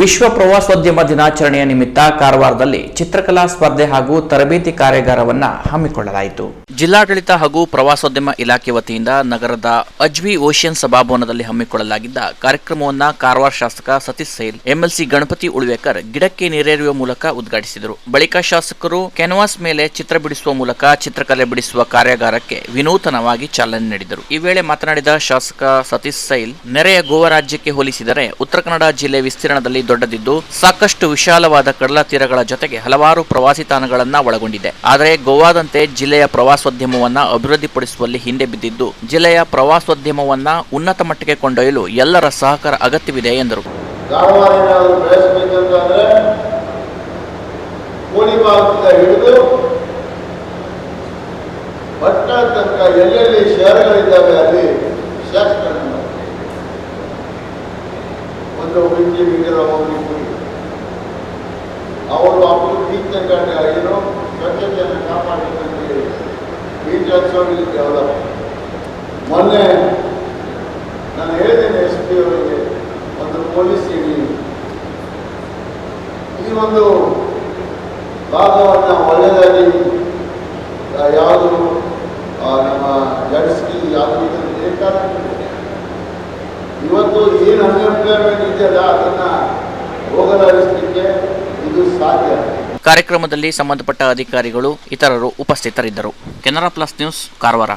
ವಿಶ್ವ ಪ್ರವಾಸೋದ್ಯಮ ದಿನಾಚರಣೆಯ ನಿಮಿತ್ತ ಕಾರವಾರದಲ್ಲಿ ಚಿತ್ರಕಲಾ ಸ್ಪರ್ಧೆ ಹಾಗೂ ತರಬೇತಿ ಕಾರ್ಯಾಗಾರವನ್ನು ಹಮ್ಮಿಕೊಳ್ಳಲಾಯಿತು. ಜಿಲ್ಲಾಡಳಿತ ಹಾಗೂ ಪ್ರವಾಸೋದ್ಯಮ ಇಲಾಖೆ ವತಿಯಿಂದ ನಗರದ ಅಜ್ವಿ ಓಷಿಯನ್ ಸಭಾಭವನದಲ್ಲಿ ಹಮ್ಮಿಕೊಳ್ಳಲಾಗಿದ್ದ ಕಾರ್ಯಕ್ರಮವನ್ನು ಕಾರವಾರ ಶಾಸಕ ಸತೀಶ್ ಸೈಲ್, ಎಂಎಲ್ಸಿ ಗಣಪತಿ ಉಳ್ವೇಕರ್ ಗಿಡಕ್ಕೆ ನೀರೇರುವ ಮೂಲಕ ಉದ್ಘಾಟಿಸಿದರು. ಬಳಿಕ ಶಾಸಕರು ಕ್ಯಾನ್ವಾಸ್ ಮೇಲೆ ಚಿತ್ರ ಬಿಡಿಸುವ ಮೂಲಕ ಚಿತ್ರಕಲೆ ಬಿಡಿಸುವ ಕಾರ್ಯಾಗಾರಕ್ಕೆ ವಿನೂತನವಾಗಿ ಚಾಲನೆ ನೀಡಿದರು. ಈ ವೇಳೆ ಮಾತನಾಡಿದ ಶಾಸಕ ಸತೀಶ್ ಸೈಲ್, ನೆರೆಯ ಗೋವಾ ರಾಜ್ಯಕ್ಕೆ ಹೋಲಿಸಿದರೆ ಉತ್ತರ ಕನ್ನಡ ಜಿಲ್ಲೆ ವಿಸ್ತೀರ್ಣದಲ್ಲಿ ದೊಡ್ಡದಿದ್ದು ಸಾಕಷ್ಟು ವಿಶಾಲವಾದ ಕಡಲ ತೀರಗಳ ಜೊತೆಗೆ ಹಲವಾರು ಪ್ರವಾಸಿ ತಾಣಗಳನ್ನ ಒಳಗೊಂಡಿದೆ. ಆದರೆ ಗೋವಾದಂತೆ ಜಿಲ್ಲೆಯ ಪ್ರವಾಸೋದ್ಯಮವನ್ನ ಅಭಿವೃದ್ಧಿಪಡಿಸುವಲ್ಲಿ ಹಿಂದೆ ಬಿದ್ದಿದ್ದು, ಜಿಲ್ಲೆಯ ಪ್ರವಾಸೋದ್ಯಮವನ್ನ ಉನ್ನತ ಮಟ್ಟಕ್ಕೆ ಕೊಂಡೊಯ್ಯಲು ಎಲ್ಲರ ಸಹಕಾರ ಅಗತ್ಯವಿದೆ ಎಂದರು. ಎಲ್ಲೆಲ್ಲಿ ಶಹರಗಳಿದ್ದಾವೆ ಅಲ್ಲಿ ಮಿಂಚಲ ಹೋಗ್ಲಿಕ್ಕೆ ಅವರು ಬೀಚ್ ತನಕ ಏನು ಸ್ವಚ್ಛತೆಯನ್ನು ಬೀಚ್ ಹಚ್ಚೋಗಿ ಡೆವಲಪ್ ಮೊನ್ನೆ ನಾನು ಹೇಳಿದ್ದೇನೆ ಎಸ್ ಪಿ ಅವರಿಗೆ, ಒಂದು ಪೊಲೀಸ್ ಇಡಿ. ಈ ಒಂದು ಭಾಗವನ್ನು ಒಳ್ಳೆಯದಾಗಿ ಯಾವುದು ನಮ್ಮ ಜಡ್ಸ್ಕಿ ಯಾವುದು ಇದನ್ನು ಇವತ್ತು ಏನು ಅನ್ಎಂಪ್ಲಾಯ್ಮೆಂಟ್ ಇದೆಯಲ್ಲ ಅದನ್ನ ಹೋಗಲಾಡಿಸಲಿಕ್ಕೆ ಇದು ಸಾಧ್ಯ. ಕಾರ್ಯಕ್ರಮದಲ್ಲಿ ಸಂಬಂಧಪಟ್ಟ ಅಧಿಕಾರಿಗಳು, ಇತರರು ಉಪಸ್ಥಿತರಿದ್ದರು. Canara plus news, Karwar.